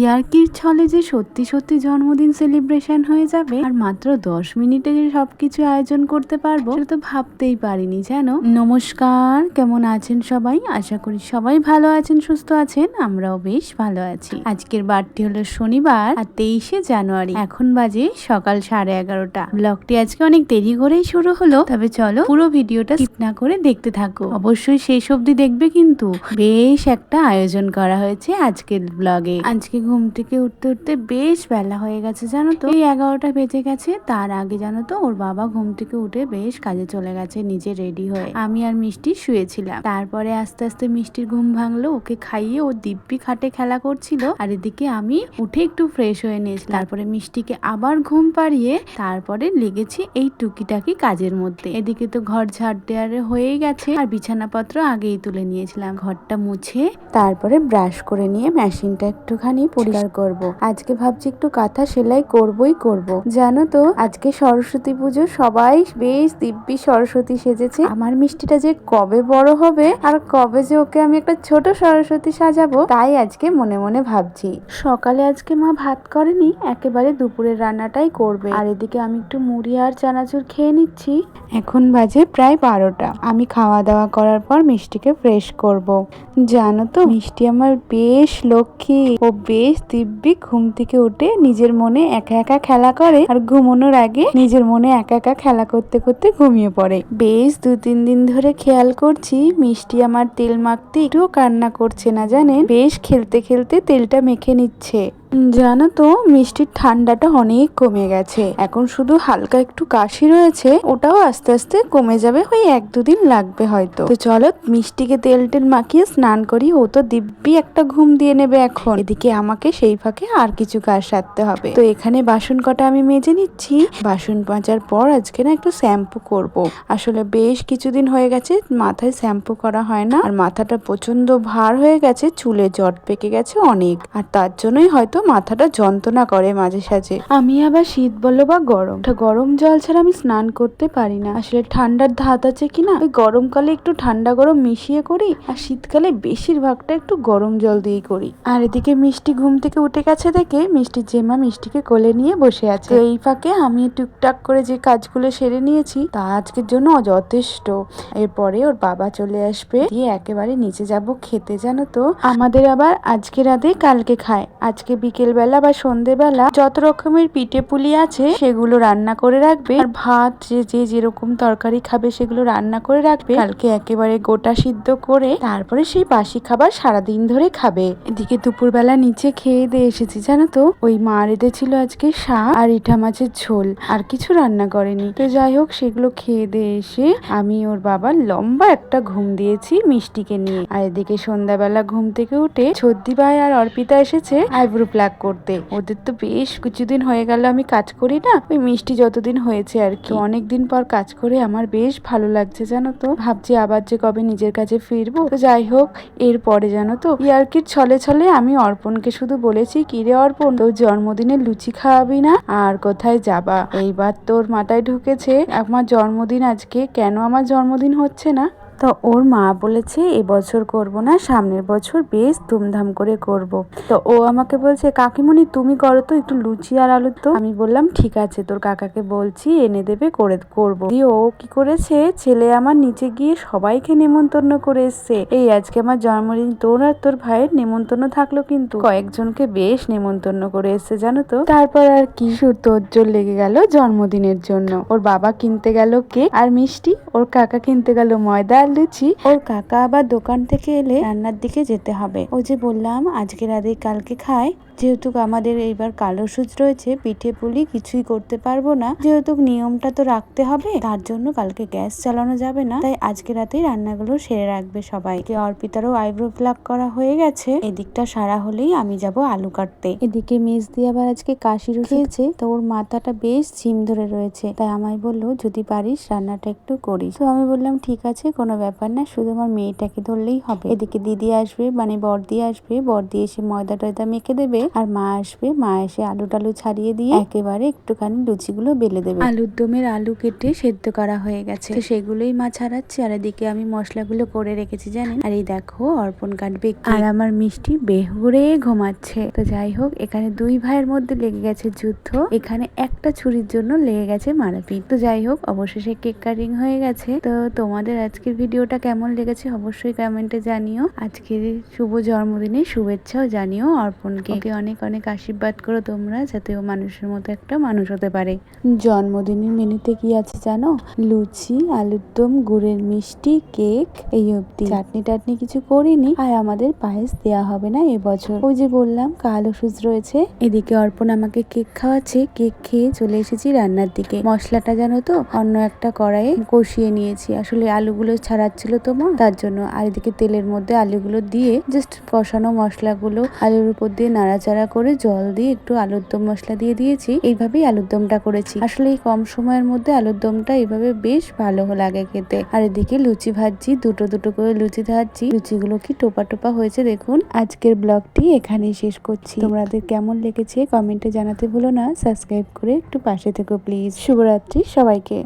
ইয়ার্কির ছলে যে সত্যি সত্যি জন্মদিন সেলিব্রেশন হয়ে যাবে, আর মাত্র দশ মিনিটে যে সবকিছু আয়োজন করতে পারব, সেটা তো ভাবতেই পারিনি, জানো? নমস্কার, কেমন আছেন সবাই? আশা করি সবাই ভালো আছেন, সুস্থ আছেন, আমরাও বেশ ভালো আছি। আজকের বারটি হলো শনিবার, আর তেইশে জানুয়ারি। এখন বাজে সকাল সাড়ে এগারোটা। ব্লগটি আজকে অনেক দেরি করেই শুরু হলো, তবে চলো পুরো ভিডিওটা স্কিপ না করে দেখতে থাকো। অবশ্যই শেষ অবধি দেখবে কিন্তু, বেশ একটা আয়োজন করা হয়েছে আজকের ব্লগে। আজকে ঘুম থেকে উঠতে উঠতে বেশ বেলা হয়ে গেছে, জানো তো। এই এগারোটা বেজে গেছে, তার আগে জানো তো, ওর বাবা ঘুম থেকে উঠে বেশ কাজে চলে গেছে, নিজে রেডি হয়ে। আমি আর মিষ্টি শুয়েছিলাম। তারপরে আস্তে আস্তে মিষ্টির ঘুম ভাঙলো, ওকে খাইয়ে ও দিব্যি খাটে খেলা করছিল। আর এদিকে আমি উঠে একটু ফ্রেশ হয়ে নিয়েছি তারপরে মিষ্টিকে আবার ঘুম পাড়িয়ে তারপরে লেগেছি এই টুকিটাকি কাজের মধ্যে। এদিকে তো ঘর ঝাড় দেওয়ারে হয়েই গেছে, আর বিছানাপত্র আগেই তুলে নিয়েছিলাম। ঘরটা মুছে তারপরে ব্রাশ করে নিয়ে মেশিনটা একটুখানি পরিষ্কার করব। আজকে ভাবছি একটু কাঁথা সেলাই করবই করব। জানো তো, আজকে সরস্বতী পুজো, সবাই বেশ দিব্যি সরস্বতী সেজেছে আমার মিষ্টিটা যে কবে বড় হবে আর কবে যে ওকে আমি একটা ছোট সরস্বতী সাজাবো, তাই আজকে মনে মনে ভাবছি সকালে আজকে মা ভাত করেনি, একেবারে দুপুরের রান্নাটাই করবে আর এদিকে আমি একটু মুড়ি আর চানাচুর খেয়ে নিচ্ছি এখন বাজে প্রায় বারোটা আমি খাওয়া দাওয়া করার পর মিষ্টিকে ফ্রেশ করব। জানো তো, মিষ্টি আমার বেশ লক্ষ্মী ও বেশ দিব্যি ঘুম থেকে উঠে নিজের মনে একা একা খেলা করে আর ঘুমানোর আগে নিজের মনে একা একা খেলা করতে করতে ঘুমিয়ে পড়ে। বেশ দু তিন দিন ধরে খেয়াল করছি মিষ্টি আমার তেল মাখতে একটু কান্না করছে না, জানেন? বেশ খেলতে খেলতে তেলটা মেখে নিচ্ছে। জানো তো, মিষ্টির ঠান্ডাটা অনেক কমে গেছে। এখন শুধু হালকা একটু কাশি রয়েছে, ওটাও আস্তে আস্তে কমে যাবে, ওই এক দুদিন লাগবে হয়তো। তো চলো, মিষ্টিকে তেল টেল মাখিয়ে স্নান করি, ও তো দিব্যি একটা ঘুম দিয়ে নেবে এখন। এদিকে আমাকে সেই ফাঁকে আর কিছু কাজ সারতে হবে। তো এখানে বাসন কটা আমি মেজে নিচ্ছি। বাসন মাজার পর আজকে না একটু শ্যাম্পু করব। আসলে বেশ কিছুদিন হয়ে গেছে, মাথায় শ্যাম্পু করা হয় না। আর মাথাটা প্রচণ্ড ভার হয়ে গেছে, চুলে জট পেকে গেছে অনেক। আর তার জন্যই হয়তো মাথাটা যন্ত্রণা করে মাঝে সাঝে। আমি আবার শীত বলো বা গরম। গরম জল ছাড়া আমি স্নান করতে পারি না। আসলে ঠান্ডার ধাত আছে কিনা? ওই গরমকালে একটু ঠান্ডা গরম মিশিয়ে করি, আর শীতকালে বেশিরভাগটা একটু গরম জল দিয়েই করি। আর এদিকে মিষ্টি ঘুম থেকে উঠে গেছে দেখে মিষ্টি জেমা মিষ্টিকে কোলে নিয়ে বসে আছে। এই ফাঁকে আমি টুকটাক করে যে কাজগুলো সেরে নিয়েছি, তা আজকের জন্য যথেষ্ট। এরপরে ওর বাবা চলে আসবে, দিয়ে একেবারে নিচে যাব খেতে, জানো তো? আমাদের আবার আজকে রাতে কালকে খায়। আজকে বিকেল বেলা বা সন্ধেবেলা যত রকমের পিঠে পুলি আছে, সেগুলো রান্না করে রাখবে। আর ভাত যে যে যেরকম তরকারি খাবে, সেগুলো রান্না করে রাখবে। কালকে একেবারে গোটা সিদ্ধ করে তারপরে সেই বাসি খাবার সারাদিন ধরে খাবে। এদিকে দুপুরবেলা নিচে খেয়ে দিয়ে এসেছি, জানো তো? ওই মা রেঁধেছিল আজকে শাক আর ইঠা মাছের ঝোল, আর কিছু রান্না করেনি। তো যাই হোক, সেগুলো খেয়ে দিয়ে এসে আমি ওর বাবার লম্বা একটা ঘুম দিয়েছি মিষ্টিকে নিয়ে। আর এদিকে সন্ধ্যাবেলা ঘুম থেকে উঠে ছদ্দি ভাই আর অর্পিতা এসেছে, আইব্রো প্লাক করতে। ওদের তো বেশ কিছুদিন হয়ে গেল আমি কাজ করি না। ওই মিষ্টি যতদিন হয়েছে আর কি। অনেক দিন পর কাজ করে আমার বেশ ভালো লাগছে, জানো তো। ভাবছি আবার যে কবে নিজের কাছে ফিরবো। তো যাই হোক, এরপরে জানো তো, ইয়ার্কির ছলে ছলে আমি অর্পণকে শুধু বলেছি, কিরে অর্পণ, তোর জন্মদিনে লুচি খাওয়াবি না? আর কোথায় যাবা? এইবার তোর মাথায় ঢুকেছে, আমার জন্মদিন আজকে, কেন আমার জন্মদিন হচ্ছে না? তো ওর মা বলেছে এবছর করব না, সামনের বছর বেশ ধুমধাম করে করব। তো ও আমাকে বলছে, কাকিমণি, তুমি করো তো একটু লুচি আর আলু তো আমি বললাম, ঠিক আছে, তোর কাকাকে বলছি, এনে দেবে, করে, করব। দিয়ে ও কি করেছে, ছেলে আমার নিচে গিয়ে সবাইকে নেমন্তন্ন করে এসছে। এই আজকে আমার জন্মদিন, তোর আর তোর ভাইয়ের নেমন্তন্ন থাকল কিন্তু। কয়েকজনকে বেশ নেমন্তন্ন করে এসছে, জানো তো। তারপর আর কি তোর লেগে গেল জন্মদিনের জন্য। ওর বাবা কিনতে গেল কেক আর মিষ্টি, ওর কাকা কিনতে গেল ময়দা আর লুচি ওর কাকা আবার দোকান থেকে এলে রান্নার দিকে যেতে হবে। ও যে বললাম, আজকে রাতে কালকে খায়। যেহেতু আমাদের এইবার কালো সুচ রয়েছে পিঠে পুলি কিছুই করতে পারব না। যেহেতু নিয়মটা তো রাখতে হবে তার জন্য কালকে গ্যাস চালানো যাবে না। তাই আজকে রাতেই রান্নাগুলো সেরে রাখবে সবাই। অর্পিতারও আইব্রো প্লাক করা হয়ে গেছে। এদিকটা সারা হলেই আমি যাব আলু কাটতে। এদিকে মেজ দিয়ে আবার আজকে কাশি রুখিয়েছে তো ওর মাথাটা বেশ ঝিম ধরে রয়েছে। তাই আমায় বলল যদি পারিস রান্নাটা একটু করিস। তো আমি বললাম ঠিক আছে কোনো ব্যাপার না। শুধু আমার মেয়েটাকে ধরলেই হবে। এদিকে দিদি আসবে মানে বর্দি আসবে। বর্দি এসে ময়দা টয়দা মেখে দেবে। আর মা আসবে মা এসে আলু টালু ছাড়িয়ে দিয়ে একেবারে একটুখানি লুচিগুলো বেলে দেবে। আলুর দমের আলু কেটে সেদ্ধ করা হয়ে গেছে। তো সেগুলোই মা ছাড়াচ্ছে আর এদিকে আমি মশলাগুলো করে রেখেছি জানেন? আর এই দেখো অর্পণ কাটবে আর আমার মিষ্টি বেহুরে ঘুমাচ্ছে। তো যাই হোক এখানে দুই ভাইয়ের মধ্যে লেগে গেছে যুদ্ধ। এখানে একটা ছুরির জন্য লেগে গেছে মারাপিট। তো যাই হোক অবশেষে কেক কাটিং হয়ে গেছে। তো তোমাদের আজকের ভিডিওটা কেমন লেগেছে অবশ্যই কমেন্টে জানিও। আজকের শুভ জন্মদিনে শুভেচ্ছাও জানিও অর্পণকে। অনেক অনেক আশীর্বাদ করো তোমরা, যাতে ও মানুষের মতো একটা মানুষ হতে পারে। জন্মদিনের মেনুতে কি আছে জানো? লুচি, আলুর দম, গুড়ের মিষ্টি, কেক, এই অবধি। চাটনি টাটনি কিছু করিনি, আর আমাদের পায়েস দেয়া হবে না এবছর। ওই যে বললাম, কাল ওষুধ রয়েছে। এদিকে অর্পণ আমাকে কেক খাওয়াচ্ছে, কেক খেয়ে চলে এসেছি রান্নার দিকে। মশলাটা জানো তো, অন্য একটা কড়াইয়ে কষিয়ে নিয়েছি। আসলে আলুগুলো ছাড়াচ্ছিল তো মা, তার জন্য। আর এদিকে তেলের মধ্যে আলুগুলো দিয়ে জাস্ট কষানো মশলাগুলো আলুর উপর দিয়ে নাড়াচাড়া করে জল দিয়ে একটু আলুর দম মশলা দিয়ে দিয়েছি। এইভাবেই আলুর দমটা করেছি। আসলে এই কম সময়ের মধ্যে আলুর দমটা এইভাবে বেশ ভালো লাগে খেতে। আর এদিকে লুচি ভাজছি, দুটো দুটো করে লুচি ভাজছি। লুচিগুলো কি টোপা টোপা হয়েছে দেখুন। আজকের ব্লগটি এখানেই শেষ করছি। তোমাদের কেমন লেগেছে কমেন্টে জানাতে ভুলো না। সাবস্ক্রাইব করে একটু পাশে থেকো প্লিজ। শুভরাত্রি সবাইকে।